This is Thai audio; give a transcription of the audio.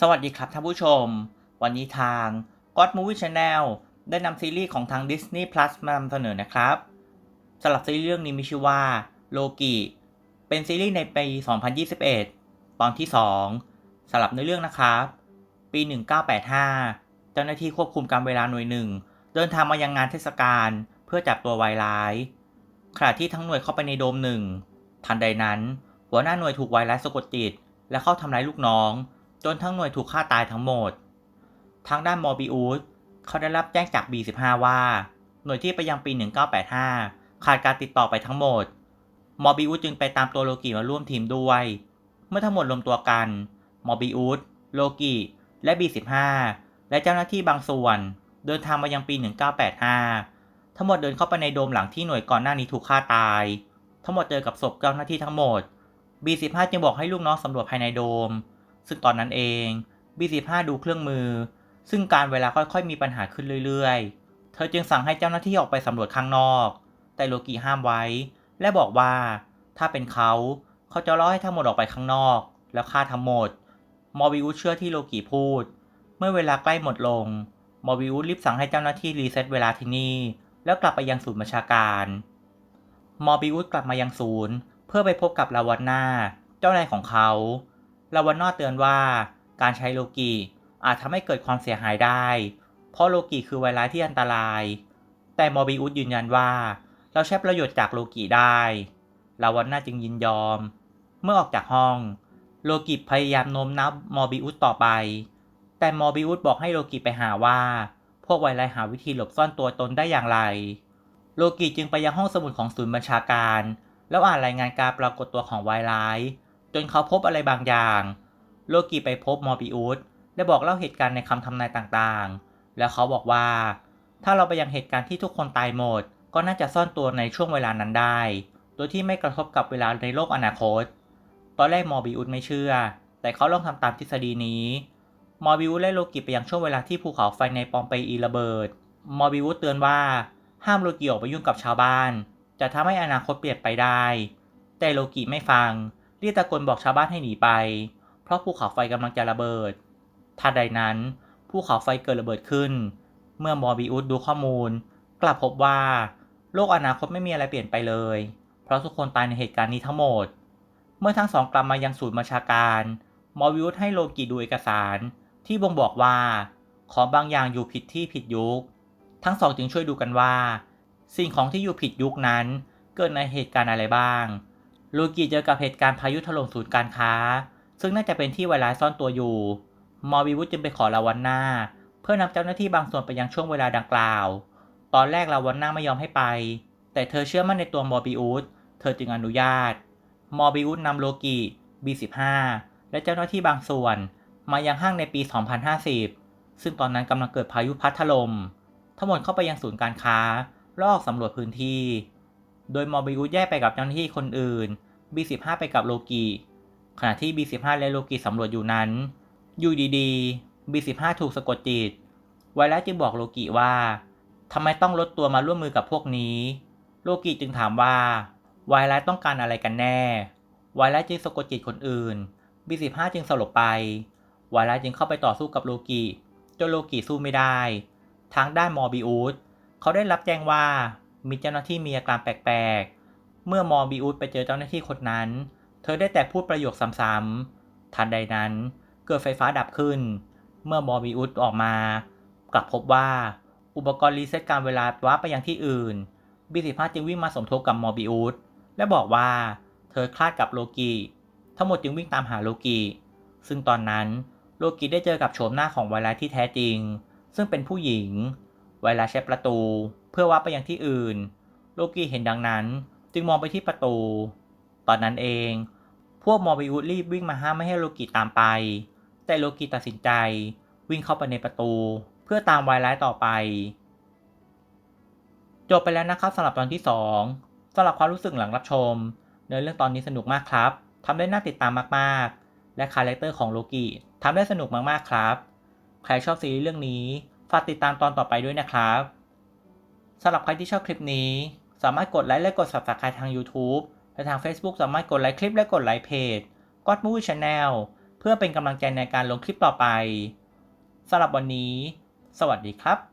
สวัสดีครับท่านผู้ชม วันนี้ทาง God Movie Channel ได้นำซีรีส์ของทาง Disney Plus มานำเสนอนะครับสำหรับซีรีส์เรื่องนี้มีชื่อว่าโลกิเป็นซีรีส์ในปี 2021 ตอนที่ 2สำหรับในเรื่องนะครับ ปี 1985 เจ้าหน้าที่ควบคุมการเวลาหน่วยหนึ่ง เดินทางมายังงานเทศกาลเพื่อจับตัววายร้าย ขณะที่ทั้งหน่วยเข้าไปในโดมหนึ่งทันใดนั้น หัวหน้าหน่วยถูกวายร้ายสะกดจิตและเข้าทำร้ายลูกน้อง จนทั้งหน่วยถูกฆ่าตายทั้งหมด ทางด้านมอร์บิอุสเขาได้รับแจ้งจาก B15 ว่า หน่วยที่ไปยังปี 1985 ขาดการติดต่อไปทั้งหมด มอร์บิอุสจึงไปตามตัวโลกิมาร่วมทีมด้วย เมื่อทั้งหมดรวมตัวกัน มอร์บิอุสโลกิและ B15 และเจ้าหน้าที่บางส่วน เดินทางมายังปี 1985 ทั้งหมดเดินเข้าไปในโดมหลังที่หน่วยก่อนหน้านี้ถูกฆ่าตาย ทั้งหมดเจอกับศพเจ้าหน้าที่ทั้งหมด B15 จึงบอกให้ลูกน้องสำรวจภายในโดม ซึ่งตอนนั้นเอง B15 ดูเครื่องมือ ซึ่งการเวลาค่อยๆ มีปัญหาขึ้นเรื่อยๆ เธอจึงสั่งให้เจ้าหน้าที่ออกไปสำรวจข้างนอก แต่โลกิห้ามไว้ และบอกว่าถ้าเป็นเขาเขาจะล่อให้ทั้งหมดออกไปข้างนอก แล้วฆ่าทั้งหมด มอร์บิอุสเชื่อที่โลกิพูด เมื่อเวลาใกล้หมดลง มอร์บิอุสรีบสั่งให้เจ้าหน้าที่รีเซ็ตเวลาที่นี่ แล้วกลับไปยังศูนย์บัญชาการ มอบิอุสกลับมายังศูนย์ เพื่อไปพบกับลาวันนาเจ้านายของเขา ลาวันนาเตือนว่า การใช้โลกิอาจทำให้เกิดความเสียหายได้ เพราะโลกิคือไวรัสที่อันตราย แต่มอบิอุสยืนยันว่า เราใช้ประโยชน์จากโลกิได้ลาวันนาจึงยินยอม เมื่อออกจากห้อง โลกิพยายามโน้มน้าวมอบิอุสต่อไป แต่มอบิอุสบอกให้โลกิไปหาว่า พวกไวรัสหาวิธีหลบซ่อนตัวตนได้อย่างไร โลกิจึงไปยังห้องสมุดของศูนย์บัญชาการ แล้วอ่านรายงานการปรากฏตัวของไวรัส จนเขาพบอะไรบางอย่าง โลกิไปพบมอร์บิอุสได้บอกเล่าเหตุการณ์ในคำทำนายต่างๆ แล้วเขาบอกว่า ถ้าเราไปยังเหตุการณ์ที่ทุกคนตายหมด ก็น่าจะซ่อนตัวในช่วงเวลานั้นได้ โดยที่ไม่กระทบกับเวลาในโลกอนาคต ตอนแรกมอร์บิอุสไม่เชื่อ แต่เขาลองทำตามทฤษฎีนี้ มอร์บิอุสและโลกิไปยังช่วงเวลาที่ภูเขาไฟในปอมเปอีระเบิด มอร์บิอุสเตือนว่าห้ามโลกิออกไปยุ่งกับชาวบ้าน จะทำให้อนาคตเปลี่ยนไปได้ แต่โลกิไม่ฟัง รีบตะโกนบอกชาวบ้านให้หนีไป เพราะภูเขาไฟกำลังจะระเบิดทันใดนั้นภูเขาไฟเกิดระเบิดขึ้น เมื่อมอบิอุสดูข้อมูล กลับพบว่า โลกอนาคตไม่มีอะไรเปลี่ยนไปเลย เพราะทุกคนตายในเหตุการณ์นี้ทั้งหมด เมื่อทั้งสองกลับมายังศูนย์บัญชาการ มอร์บิอุสให้โลกิดูเอกสาร ที่บ่งบอกว่า ของบางอย่างอยู่ผิดที่ผิดยุค ทั้งสองจึงช่วยดูกันว่า สิ่งของที่อยู่ผิดยุคนั้น เกิดในเหตุการณ์อะไรบ้าง ลกิเจอกับเหตุการณ์พายุถล่มศูนย์การค้า ซึ่งน่าจะเป็นที่ไวรัสซ่อนตัวอยู่ มอร์บิวุสจึงไปขอลาวันนาเพื่อนำเจ้าหน้าที่บางส่วนไปยังช่วงเวลาดังกล่าว ตอนแรกลาวันนาไม่ยอมให้ไป แต่เธอเชื่อมั่นในตัวมอร์บิอุสเธอจึงอนุญาต มอร์บิอุสนำโลกิ B15 และเจ้าหน้าที่บางส่วน มายังห้างในปี 2050 ซึ่งตอนนั้นกำลังเกิดพายุพัดถล่มทั้งหมดเข้าไปยังศูนย์การค้าลอกสำรวจพื้นที่ โดยมอร์บิอุสแยกไปกับเจ้าหน้าที่คนอื่น B15 ไปกับโลกิ ขณะที่ B15 และโลกิสำรวจอยู่นั้น อยู่ดีๆ B15 ถูกสะกดจิต ไวรัสจึงบอกโลกิว่าทำไมต้องลดตัวมาร่วมมือกับพวกนี้ โลกิจึงถามว่า ไวรัสต้องการอะไรกันแน่ ไวรัสจึงสะกดจิตคนอื่น B15 จึงสลบไป ไวรัสจึงเข้าไปต่อสู้กับโลกิจนโลกิสู้ไม่ได้ ทางด้านมอร์บิอุสเขาได้รับแจ้งว่า มีเจ้าหน้าที่มีอาการแปลกๆ เมื่อมอร์บิอุสไปเจอเจ้าหน้าที่คนนั้น เธอได้แต่พูดประโยคซ้ำๆ ทันใดนั้น เกิดไฟฟ้าดับขึ้น เมื่อมอบิอุสออกมา กลับพบว่าอุปกรณ์รีเซ็ตการเวลาว้าไปยังที่อื่น B15 จึงวิ่งมาสมทบกับมอบิอุสและบอกว่าเธอคลาดกับโลกิทั้งหมดจึงวิ่งตามหาโลกิซึ่งตอนนั้นโลกิได้เจอกับโฉมหน้าของไวรัสที่แท้จริง ซึ่งเป็นผู้หญิง ไวรัสใช้ประตู เพื่อว่าไปยังที่อื่น โลกิเห็นดังนั้น จึงมองไปที่ประตู ตอนนั้นเอง พวกมอร์บิอุสรีบวิ่งมาห้ามไม่ให้โลกิตามไป แต่โลกิตัดสินใจ วิ่งเข้าไปในประตู เพื่อตามไวรัสต่อไป จบไปแล้วนะครับสำหรับตอนที่ 2สำหรับความรู้สึกหลังรับชม เนื้อเรื่องตอนนี้สนุกมากครับทำได้น่าติดตามมากๆ และคาแรคเตอร์ของโลกิทำได้สนุกมากๆครับ ใครชอบซีรีส์เรื่องนี้ ฝากติดตามตอนต่อไปด้วยนะครับสำหรับใครที่ชอบคลิปนี้ สามารถกดไลค์และกด subscribe ทาง YouTube และทาง Facebook สามารถกดไลค์คลิปและกดไลค์เพจ God Movie Channel เพื่อเป็นกำลังใจในการลงคลิปต่อไปสำหรับวันนี้ สวัสดีครับ